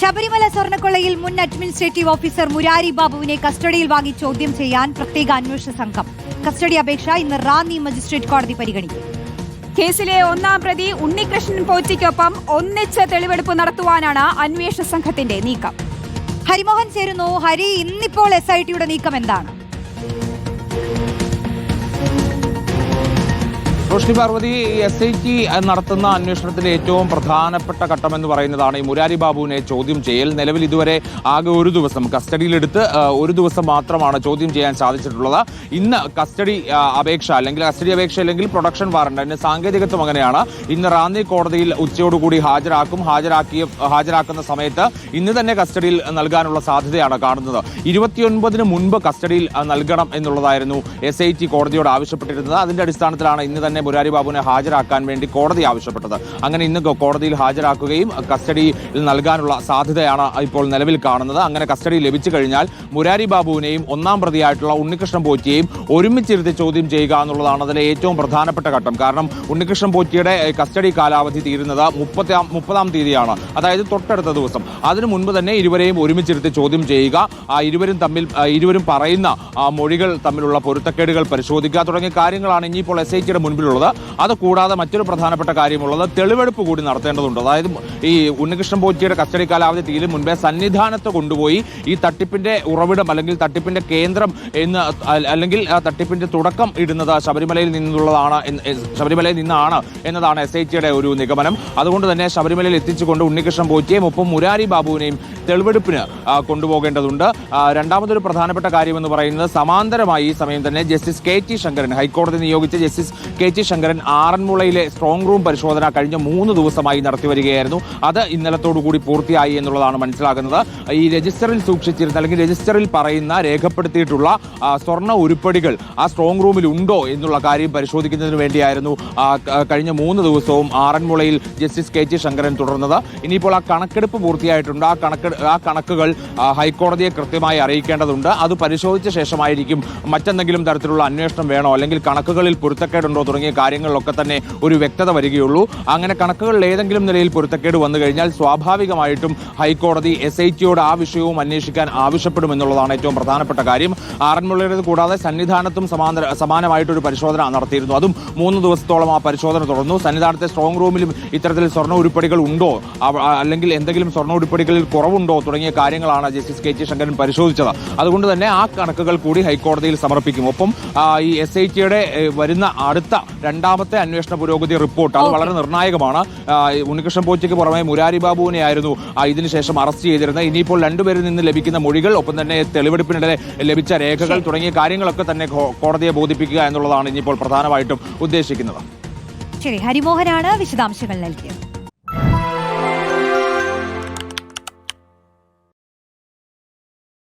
ശബരിമല സ്വർണക്കൊള്ളയിൽ മുൻ administrative officer Murari ബാബുവിനെ കസ്റ്റഡിയിൽ വാങ്ങി ചോദ്യം ചെയ്യാൻ പ്രത്യേക അന്വേഷണ സംഘം. കസ്റ്റഡി അപേക്ഷ ഇന്ന് റാന്നി മജിസ്ട്രേറ്റ് കോടതി പരിഗണിക്കും. കേസിലെ ഒന്നാം പ്രതി ഉണ്ണികൃഷ്ണൻ പോറ്റിക്കൊപ്പം ഒന്നിച്ച് തെളിവെടുപ്പ് നടത്തുവാനാണ് അന്വേഷണ സംഘത്തിന്റെ നീക്കം. ഹരിമോഹൻ ചേരുന്നു. ഹരി ഇന്നിപ്പോൾ എസ് ഐ ടിയുടെ നീക്കം എന്താണ്? Roshni Parvathi S I T നടത്തുന്ന അന്വേഷണത്തിലെ ഏറ്റവും പ്രധാനപ്പെട്ട ഘട്ടം എന്ന് പറയുന്നതാണ് ഈ മുരാരി ബാബുവിനെ ചോദ്യം ചെയ്യൽ. നിലവിൽ ഇതുവരെ ആകെ ഒരു ദിവസം കസ്റ്റഡിയിലെടുത്ത് ഒരു ദിവസം മാത്രമാണ് ചോദ്യം ചെയ്യാൻ സാധിച്ചിട്ടുള്ളത്. ഇന്ന് കസ്റ്റഡി അപേക്ഷ അല്ലെങ്കിൽ കസ്റ്റഡി അപേക്ഷ അല്ലെങ്കിൽ പ്രൊഡക്ഷൻ വാറണ്ട് അതിന്റെ സാങ്കേതികത്വം അങ്ങനെയാണ്. ഇന്ന് റാന്നി കോടതിയിൽ ഉച്ചയോടുകൂടി ഹാജരാക്കും. ഹാജരാക്കിയ ഹാജരാക്കുന്ന സമയത്ത് ഇന്ന് തന്നെ കസ്റ്റഡിയിൽ നൽകാനുള്ള സാധ്യതയാണ് കാണുന്നത്. ഇരുപത്തിയൊൻപതിന് മുൻപ് കസ്റ്റഡിയിൽ നൽകണം എന്നുള്ളതായിരുന്നു എസ് ഐ ടി കോടതിയോട് ആവശ്യപ്പെട്ടിരുന്നത്. അതിന്റെ അടിസ്ഥാനത്തിലാണ് ഇന്ന് തന്നെ മുരാരി ബാബുവിനെ ഹാജരാക്കാൻ വേണ്ടി കോടതി ആവശ്യപ്പെട്ടത്. അങ്ങനെ ഇന്ന് കോടതിയിൽ ഹാജരാക്കുകയും കസ്റ്റഡിയിൽ നൽകാനുള്ള സാധ്യതയാണ് ഇപ്പോൾ നിലവിൽ കാണുന്നത്. അങ്ങനെ കസ്റ്റഡി ലഭിച്ചു കഴിഞ്ഞാൽ മുരാരി ബാബുവിനെയും ഒന്നാം പ്രതിയായിട്ടുള്ള ഉണ്ണികൃഷ്ണൻ പോറ്റിയെയും ഒരുമിച്ചിരുത്തി ചോദ്യം ചെയ്യുക എന്നുള്ളതാണ് അതിലെ ഏറ്റവും പ്രധാനപ്പെട്ട ഘട്ടം. കാരണം ഉണ്ണികൃഷ്ണൻ പോറ്റിയുടെ കസ്റ്റഡി കാലാവധി തീരുന്നത് മുപ്പത്താം മുപ്പതാം തീയതിയാണ്. അതായത് തൊട്ടടുത്ത ദിവസം. അതിനു മുൻപ് തന്നെ ഇരുവരെയും ഒരുമിച്ചിരുത്തി ചോദ്യം ചെയ്യുക ആ ഇരുവരും തമ്മിൽ ഇരുവരും പറയുന്ന മൊഴികൾ തമ്മിലുള്ള പൊരുത്തക്കേടുകൾ പരിശോധിക്കുക തുടങ്ങിയ കാര്യങ്ങളാണ് ഇനിയിപ്പോൾ എസ് ഐ ടിയുടെ മുൻപിലുള്ളത് അത് കൂടാതെ മറ്റൊരു പ്രധാനപ്പെട്ട കാര്യമുള്ളത് തെളിവെടുപ്പ് കൂടി നടത്തേണ്ടതുണ്ട്. അതായത് ഈ ഉണ്ണികൃഷ്ണൻ പോറ്റിയുടെ കസ്റ്റഡി കാലാവധി തീരും മുൻപേ സന്നിധാനത്ത് കൊണ്ടുപോയി ഈ തട്ടിപ്പിന്റെ ഉറവിടം അല്ലെങ്കിൽ തട്ടിപ്പിന്റെ കേന്ദ്രം എന്ന് അല്ലെങ്കിൽ തട്ടിപ്പിന്റെ തുടക്കം ഇടുന്നത് ശബരിമലയിൽ നിന്നുള്ളതാണ് ശബരിമലയിൽ നിന്നാണ് എന്നതാണ് എസ് ഐ ടിയുടെ ഒരു നിഗമനം. അതുകൊണ്ട് തന്നെ ശബരിമലയിൽ എത്തിച്ചുകൊണ്ട് ഉണ്ണികൃഷ്ണൻ പോറ്റിയെയും ഒപ്പം മുരാരി ബാബുവിനെയും തെളിവെടുപ്പിന് കൊണ്ടുപോകേണ്ടതുണ്ട്. രണ്ടാമതൊരു പ്രധാനപ്പെട്ട കാര്യമെന്ന് പറയുന്നത് സമാന്തരമായി ഈ സമയം തന്നെ ജസ്റ്റിസ് കെ ടി ശങ്കരൻ ഹൈക്കോടതി നിയോഗിച്ച ജസ്റ്റിസ് കെ ടി ശങ്കരൻ ആറന്മുളയിലെ സ്ട്രോങ് റൂം പരിശോധന കഴിഞ്ഞ മൂന്ന് ദിവസമായി നടത്തി വരികയായിരുന്നു. അത് ഇന്നലത്തോടുകൂടി പൂർത്തിയായി എന്നുള്ളതാണ് മനസ്സിലാകുന്നത്. ഈ രജിസ്റ്ററിൽ സൂക്ഷിച്ചിരുന്ന അല്ലെങ്കിൽ രജിസ്റ്ററിൽ പറയുന്ന രേഖപ്പെടുത്തിയിട്ടുള്ള സ്വർണ ഉരുപ്പടികൾ ആ സ്ട്രോങ് റൂമിൽ ഉണ്ടോ എന്നുള്ള കാര്യം പരിശോധിക്കുന്നതിന് വേണ്ടിയായിരുന്നു കഴിഞ്ഞ മൂന്ന് ദിവസവും ആറന്മുളയിൽ ജസ്റ്റിസ് കെ ടി ശങ്കരൻ തുടർന്നത്. ഇനിയിപ്പോൾ ആ കണക്കെടുപ്പ് പൂർത്തിയായിട്ടുണ്ട്. ആ കണക്ക് ആ കണക്കുകൾ ഹൈക്കോടതിയെ കൃത്യമായി അറിയിക്കേണ്ടതുണ്ട്. അത് പരിശോധിച്ച ശേഷമായിരിക്കും മറ്റെന്തെങ്കിലും തരത്തിലുള്ള അന്വേഷണം വേണോ? അല്ലെങ്കിൽ കണക്കുകളിൽ പൊരുത്തക്കേടുണ്ടോ തുടങ്ങിയ കാര്യങ്ങളിലൊക്കെ തന്നെ ഒരു വ്യക്തത വരികയുള്ളൂ. അങ്ങനെ കണക്കുകളിൽ ഏതെങ്കിലും നിലയിൽ പൊരുത്തക്കേട് വന്നു കഴിഞ്ഞാൽ സ്വാഭാവികമായിട്ടും ഹൈക്കോടതി എസ് ഐ ടിയോട് ആ വിഷയവും അന്വേഷിക്കാൻ ആവശ്യപ്പെടുമെന്നുള്ളതാണ് ഏറ്റവും പ്രധാനപ്പെട്ട കാര്യം. ആറന്മുളയുടേത് കൂടാതെ സന്നിധാനത്തും സമാന്തര സമാനമായിട്ടൊരു പരിശോധന നടത്തിയിരുന്നു. അതും മൂന്ന് ദിവസത്തോളം ആ പരിശോധന തുടർന്നു. സന്നിധാനത്തെ സ്ട്രോങ് റൂമിലും ഇത്തരത്തിൽ സ്വർണ ഉരുപ്പടികൾ ഉണ്ടോ? അല്ലെങ്കിൽ എന്തെങ്കിലും സ്വർണ ഉരുപ്പടികളിൽ കുറവുണ്ടോ? തുടങ്ങിയ കാര്യങ്ങളാണ് ജസ്റ്റിസ് കെ ജി ശങ്കരൻ പരിശോധിച്ചത്. അതുകൊണ്ട് തന്നെ ആ കണക്കുകൾ കൂടി ഹൈക്കോടതിയിൽ സമർപ്പിക്കും. ഒപ്പം ഈ എസ് ഐ ടിയുടെ വരുന്ന അടുത്ത രണ്ടാമത്തെ അന്വേഷണ പുരോഗതി റിപ്പോർട്ട് അത് വളരെ നിർണായകമാണ്. ഉണ്ണികൃഷ്ണൻ പോച്ചയ്ക്ക് പുറമെ മുരാരി ബാബുവിനെയായിരുന്നു ആയിരുന്നു ഇതിനുശേഷം അറസ്റ്റ് ചെയ്തിരുന്നത്. ഇനിയിപ്പോൾ രണ്ടുപേരിൽ നിന്ന് ലഭിക്കുന്ന മൊഴികൾ ഒപ്പം തന്നെ തെളിവെടുപ്പിനിടെ ലഭിച്ച രേഖകൾ തുടങ്ങിയ കാര്യങ്ങളൊക്കെ തന്നെ കോടതിയെ ബോധിപ്പിക്കുക എന്നുള്ളതാണ് ഇനിയിപ്പോൾ പ്രധാനമായിട്ടും ഉദ്ദേശിക്കുന്നത്. ശരി ഹരിമോഹനാണ് വിശദാംശങ്ങൾ നൽകിയത്.